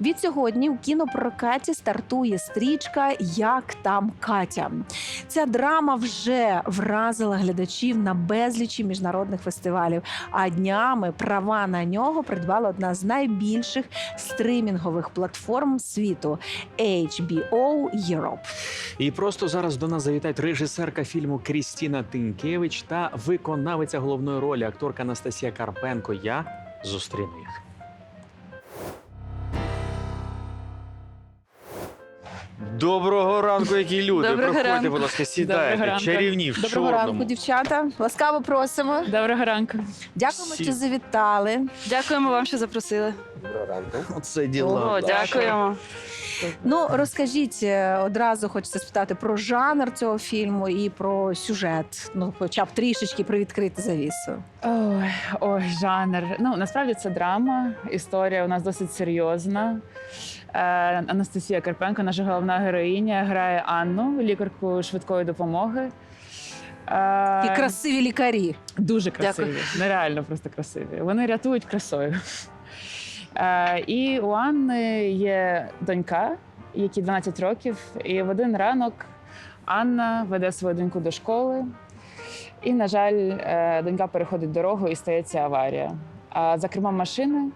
Відсьогодні у кінопрокаті стартує стрічка Як там Катя. Ця драма вже вразила глядачів на безлічі міжнародних фестивалів. А днями права на нього придбала одна з найбільших стримінгових платформ світу HBO Europe. І просто зараз до нас завітають режисерка фільму Крістіна Тинкевич та виконавиця головної ролі акторка Анастасія Карпенко. Я зустріну їх. Доброго ранку, які люди. Доброго Проходьте, ранку. будь ласка, Доброго сідайте. ранку. Чарівні в Доброго чорному. ранку, дівчата. Ласкаво просимо. Доброго ранку. Дякуємо, Всі. що завітали. Дякуємо вам, що запросили. Оце діла. О, дякуємо. Ну розкажіть е, одразу, хочеться спитати про жанр цього фільму і про сюжет. Ну, хоча б трішечки привідкрити завісу. Ой, ой, жанр. Ну насправді це драма. Історія у нас досить серйозна. Е, Анастасія Карпенко, наша головна героїня, грає Анну, лікарку швидкої допомоги. Е, І красиві лікарі. Дуже красиві, нереально просто красиві. Вони рятують красою. Е, і у Анни є донька, якій 12 років, і в один ранок Анна веде свою доньку до школи. І, на жаль, донька переходить дорогу і стається аварія. А за кермом машини,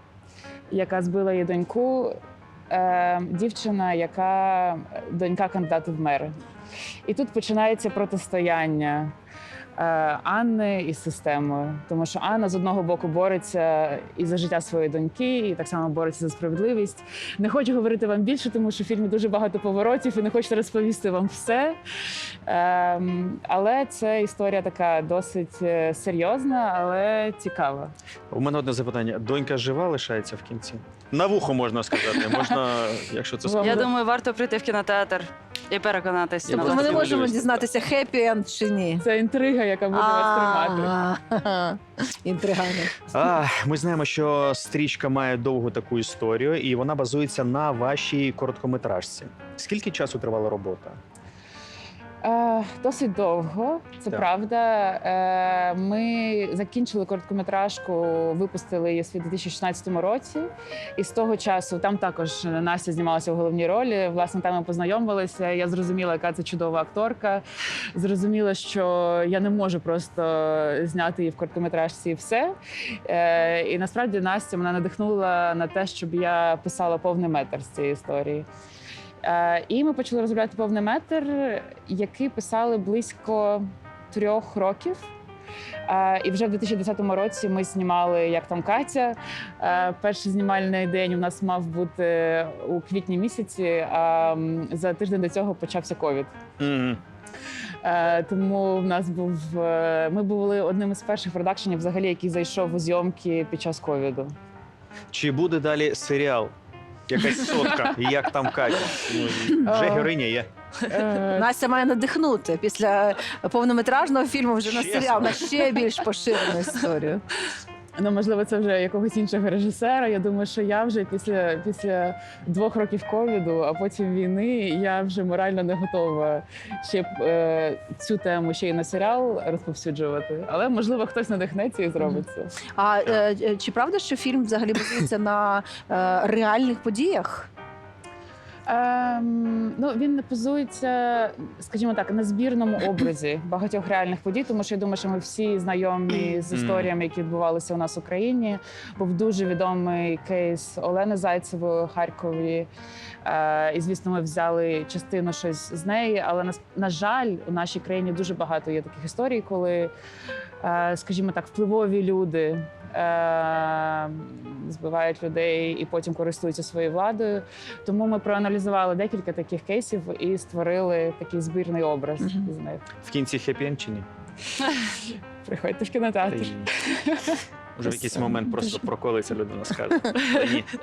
яка збила її доньку, е, дівчина, яка донька кандидата в мери. І тут починається протистояння е, Анни із системою. Тому що Анна з одного боку бореться і за життя своєї доньки, і так само бореться за справедливість. Не хочу говорити вам більше, тому що в фільмі дуже багато поворотів і не хочу розповісти вам все. Ем, але це історія така досить е, серйозна, але цікава. У мене одне запитання. Донька жива лишається в кінці? На вухо можна сказати. Можна, якщо це Я сказати. думаю, Я думаю, варто прийти в кінотеатр і переконатися. Тобто ми не можемо дивитися. дізнатися хеппі енд чи ні. Це інтрига, яка буде вас тримати. А, ми знаємо, що стрічка має довгу таку історію, і вона базується на вашій короткометражці. Скільки часу тривала робота? Е, досить довго, це Так. правда. Е, ми закінчили короткометражку, випустили її у 2016 році. І з того часу там також Настя знімалася в головній ролі. Власне, там ми познайомилися. Я зрозуміла, яка це чудова акторка. Зрозуміла, що я не можу просто зняти її в короткометражці і все. Е, і насправді Настя мене надихнула на те, щоб я писала повний метр з цієї історії. Е, І ми почали розробляти повний метр, який писали близько трьох років. Е, І вже в 2010 році ми знімали як там Катя. Е, Перший знімальний день у нас мав бути у квітні місяці. А за тиждень до цього почався ковід. Мгм. Е, Тому в нас був ми були одним із перших продакшенів, взагалі, який зайшов у зйомки під час ковіду. Чи буде далі серіал? Якась сотка, і як там Катя? Ну, і вже А. героїня є. Е, Настя має надихнути після повнометражного фільму вже на Чесно. серіал на ще більш поширену історію. Ну, можливо, це вже якогось іншого режисера. Я думаю, що я вже після, після двох років ковіду, а потім війни, я вже морально не готова ще б, е, цю тему ще й на серіал розповсюджувати. Але можливо хтось надихнеться і зробить це. А е, е, чи правда, що фільм взагалі базується на е, реальних подіях? Ем, ну він не позується, скажімо так, на збірному образі багатьох реальних подій, тому що я думаю, що ми всі знайомі з історіями, які відбувалися у нас в Україні. Був дуже відомий кейс Олени Зайцевої у Харкові. Е, і звісно, ми взяли частину щось з неї. Але на, на жаль, у нашій країні дуже багато є таких історій, коли, е, скажімо так, впливові люди. Е, Збивають людей і потім користуються своєю владою. Тому ми проаналізували декілька таких кейсів і створили такий збірний образ з них. В кінці хеппі-енд чи ні? Приходьте в кінотеатр. Може, в якийсь момент просто проколиться людина скаже. Ні.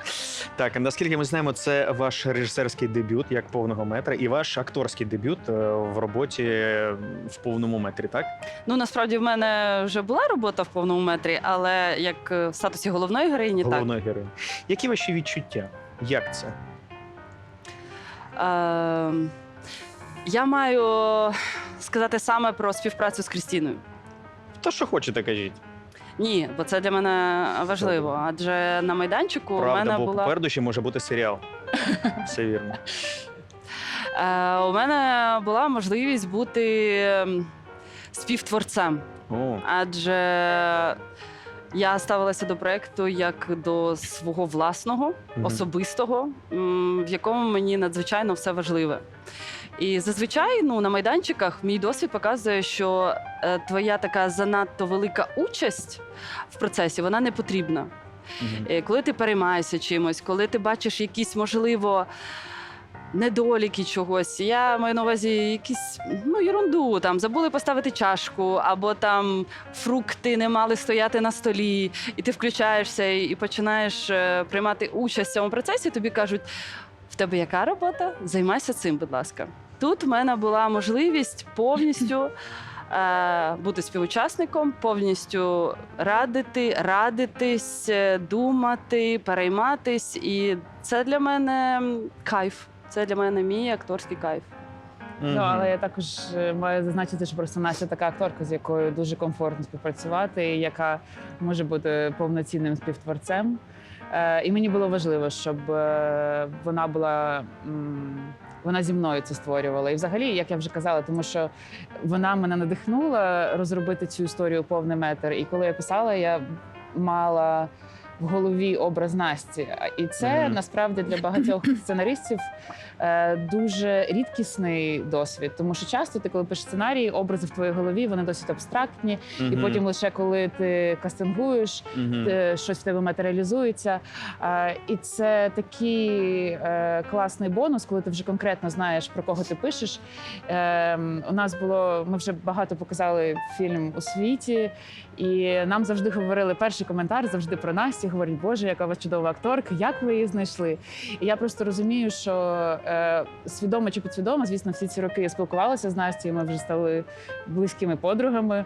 Так, наскільки ми знаємо, це ваш режисерський дебют як повного метра, і ваш акторський дебют е, в роботі в повному метрі, так? Ну насправді в мене вже була робота в повному метрі, але як е, в статусі головної героїні, Головної героїні. Які ваші відчуття? Як це? так е, я маю сказати саме про співпрацю з Крістіною. То, що хочете, кажіть. Ні, бо це для мене важливо. Адже на майданчику у Правда, мене бо була попереду ще може бути серіал. Все вірно. е, у мене була можливість бути ем, співтворцем. О, Адже я ставилася до проекту як до свого власного, Мгм. особистого, м, в якому мені надзвичайно все важливе. І зазвичай ну, на майданчиках мій досвід показує, що е, твоя така занадто велика участь в процесі вона не потрібна. мгм. Е, Коли ти переймаєшся чимось, коли ти бачиш якісь, можливо, недоліки чогось, я маю на увазі якісь ну, ерунду, там забули поставити чашку, або там фрукти не мали стояти на столі, і ти включаєшся і, і починаєш е, приймати участь в цьому процесі, тобі кажуть: в тебе яка робота? Займайся цим, будь ласка. Тут в мене була можливість повністю е, бути співучасником, повністю радити, радитись, е, думати, перейматись. І це для мене кайф. Це для мене мій акторський кайф. Ну, але я також е, маю зазначити, що просто Настя така акторка, з якою дуже комфортно співпрацювати, і яка може бути повноцінним співтворцем. Е, і мені було важливо, щоб е, вона була. м, Вона зі мною це створювала. І взагалі, як я вже казала, тому що вона мене надихнула розробити цю історію повний метр. І коли я писала, я мала в голові образ Насті. І це Мгм. насправді для багатьох сценаристів е, дуже рідкісний досвід, тому що часто ти, коли пишеш сценарії, образи в твоїй голові вони досить абстрактні, і потім лише коли ти кастингуєш, е, щось в тебе матеріалізується. Е, І це такий е, класний бонус, коли ти вже конкретно знаєш про кого ти пишеш. Е, У нас було ми вже багато показали фільм у світі, і нам завжди говорили перший коментар завжди про Настю. Говорять, Боже, яка у вас чудова акторка, як ви її знайшли? І я просто розумію, що е, свідомо чи підсвідомо, звісно, всі ці роки я спілкувалася з Настю, і ми вже стали близькими подругами.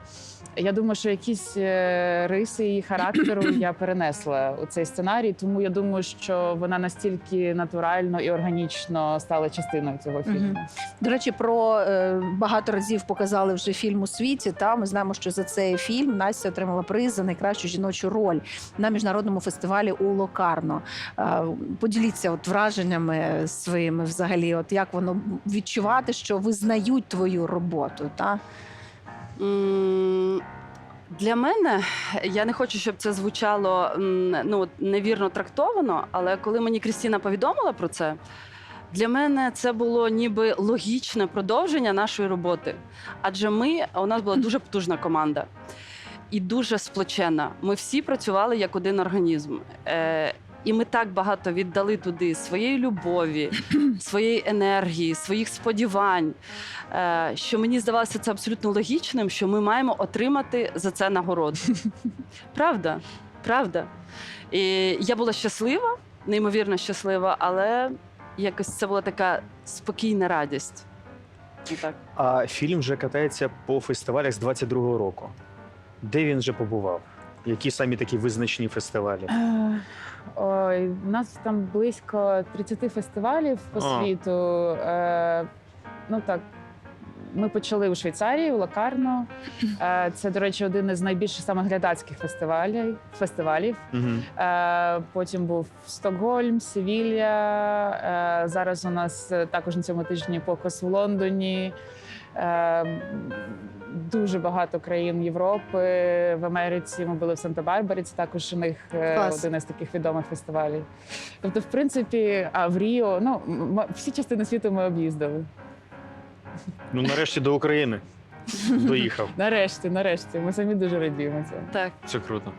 Я думаю, що якісь е, риси її характеру я перенесла у цей сценарій, тому я думаю, що вона настільки натурально і органічно стала частиною цього фільму. До речі, про е, багато разів показали вже фільм у світі. Та ми знаємо, що за цей фільм Настя отримала приз за найкращу жіночу роль на міжнародному фестивалі у Локарно. Е, поділіться от враженнями своїми, взагалі, от як воно відчувати, що визнають твою роботу. Та Для мене я не хочу, щоб це звучало ну, невірно трактовано, але коли мені Крістіна повідомила про це, для мене це було ніби логічне продовження нашої роботи. Адже ми у нас була дуже потужна команда і дуже сплочена. Ми всі працювали як один організм. Е, і ми так багато віддали туди своєї любові, своєї енергії, своїх сподівань, е, що мені здавалося це абсолютно логічним, що ми маємо отримати за це нагороду. Правда, правда. І я була щаслива, неймовірно щаслива, але якось це була така спокійна радість. Так. А фільм вже катається по фестивалях з 22-го року. Де він вже побував? Які самі такі визначні фестивалі? Е, Ой, у нас там близько 30 фестивалів по А. світу. Е, ну так. Ми почали у Швейцарії, у Лакарно. Е, Це, до речі, один із найбільших саме глядацьких фестивалів. фестивалів. Мгм. Е, Потім був Стокгольм, Севілля. Е, Зараз у нас е, також на цьому тижні показ в Лондоні. Е, Дуже багато країн Європи. В Америці ми були в Санта-Барбарі. Це також у них е, Клас. один із таких відомих фестивалів. Тобто, в принципі, а в Ріо, ну всі частини світу ми об'їздили. Ну, нарешті до України доїхав. Нарешті, нарешті, ми самі дуже радіємо цьому. так. Це круто.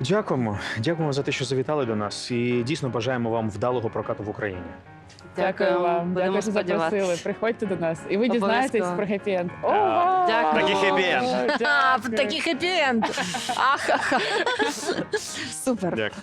Дякуємо. Дякуємо за те, що завітали до нас. І дійсно бажаємо вам вдалого прокату в Україні. Дякую вам. Будемо Дякую, що сподіватися. запросили. Приходьте до нас, і ви дізнаєтесь Обов'язково. про хеппі-енд. О, вау! Дякую. Такий хеппі-енд. а, такий хеппі-енд! Ахаха. Супер. Дякую.